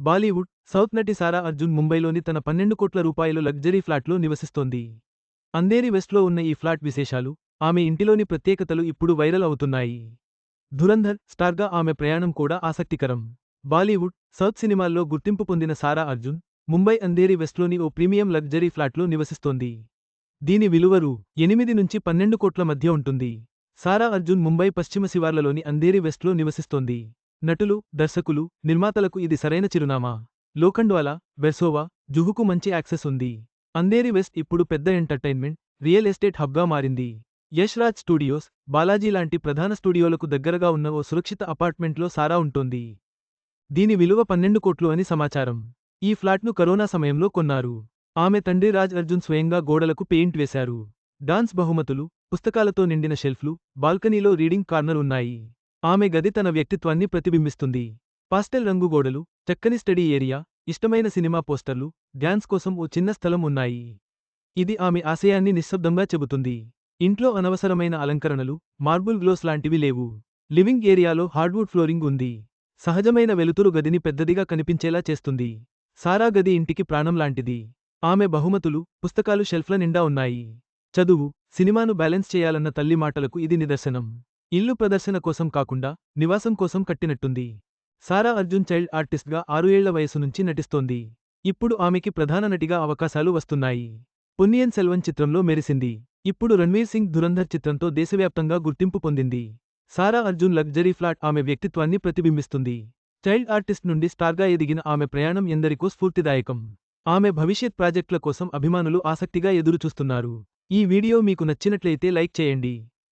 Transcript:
Bollywood south నటి సారా అర్జున్ ముంబైలోని తన పన్నెండు కోట్ల రూపాయల లగ్జరీ ఫ్లాట్లో నివసిస్తోంది. అంధేరి వెస్ట్లో ఉన్న ఈ ఫ్లాట్ విశేషాలు ఆమె ఇంటిలోని ప్రత్యేకతలు ఇప్పుడు వైరల్ అవుతున్నాయి. ధురంధర్ స్టార్గా ఆమె ప్రయాణం కూడా ఆసక్తికరం. బాలీవుడ్ సౌత్ సినిమాల్లో గుర్తింపు పొందిన సారా అర్జున్ ముంబై అంధేరి వెస్ట్లోని ఓ ప్రీమియం లగ్జరీ ఫ్లాట్లో నివసిస్తోంది. దీని విలువరు ఎనిమిది నుంచి పన్నెండు కోట్ల మధ్య ఉంటుంది. సారా అర్జున్ ముంబై పశ్చిమ శివార్లలోని అంధేరి వెస్ట్లో నివసిస్తోంది. నటులు దర్శకులు నిర్మాతలకు ఇది సరైన చిరునామా. లోఖండ్వాలా వెసోవా జుహుకు మంచి యాక్సెస్ ఉంది. అంధేరి వెస్ట్ ఇప్పుడు పెద్ద ఎంటర్టైన్మెంట్ రియల్ ఎస్టేట్ హబ్గా మారింది. యశ్రాజ్ స్టూడియోస్ బాలాజీ లాంటి ప్రధాన స్టూడియోలకు దగ్గరగా ఉన్న ఓ సురక్షిత అపార్ట్మెంట్లో సారా ఉంటోంది. దీని విలువ పన్నెండు కోట్లు అని సమాచారం. ఈ ఫ్లాట్ను కరోనా సమయంలో కొన్నారు. ఆమె తండ్రి రాజ్ అర్జున్ స్వయంగా గోడలకు పెయింట్ వేశారు. డాన్స్ బహుమతులు పుస్తకాలతో నిండిన షెల్ఫ్లు బాల్కనీలో రీడింగ్ కార్నర్ ఉన్నాయి. ఆమె గది తన వ్యక్తిత్వాన్ని ప్రతిబింబిస్తుంది. పాస్టెల్ రంగు గోడలు చక్కని స్టడీ ఏరియా ఇష్టమైన సినిమా పోస్టర్లు డ్యాన్స్ కోసం ఓ చిన్న స్థలం ఉన్నాయి. ఇది ఆమె ఆశయాన్ని నిశ్శబ్దంగా చెబుతుంది. ఇంట్లో అనవసరమైన అలంకరణలు మార్బుల్ గ్లోస్ లాంటివి లేవు. లివింగ్ ఏరియాలో హార్డ్వుడ్ ఫ్లోరింగ్ ఉంది. సహజమైన వెలుతురు గదిని పెద్దదిగా కనిపించేలా చేస్తుంది. సారా గది ఇంటికి ప్రాణం లాంటిది. ఆమె బహుమతులు పుస్తకాలు షెల్ఫ్ల నిండా ఉన్నాయి. చదువు సినిమాను బ్యాలెన్స్ చేయాలన్న తల్లి మాటలకు ఇది నిదర్శనం. ఇల్లు ప్రదర్శన కోసం కాకుండా నివాసం కోసం కట్టినట్టుంది. సారా అర్జున్ చైల్డ్ ఆర్టిస్ట్గా ఆరు ఏళ్ళ వయసు నుంచి నటిస్తోంది. ఇప్పుడు ఆమెకి ప్రధాన నటిగా అవకాశాలు వస్తున్నాయి. పొన్నియన్ సెల్వన్ చిత్రంలో మెరిసింది. ఇప్పుడు రణ్వీర్ సింగ్ ధురంధర్ చిత్రంతో దేశవ్యాప్తంగా గుర్తింపు పొందింది. సారా అర్జున్ లగ్జరీ ఫ్లాట్ ఆమె వ్యక్తిత్వాన్ని ప్రతిబింబిస్తుంది. చైల్డ్ ఆర్టిస్ట్ నుండి స్టార్గా ఎదిగిన ఆమె ప్రయాణం ఎందరికో స్ఫూర్తిదాయకం. ఆమె భవిష్యత్ ప్రాజెక్టుల కోసం అభిమానులు ఆసక్తిగా ఎదురుచూస్తున్నారు. ఈ వీడియో మీకు నచ్చినట్లయితే లైక్ చేయండి.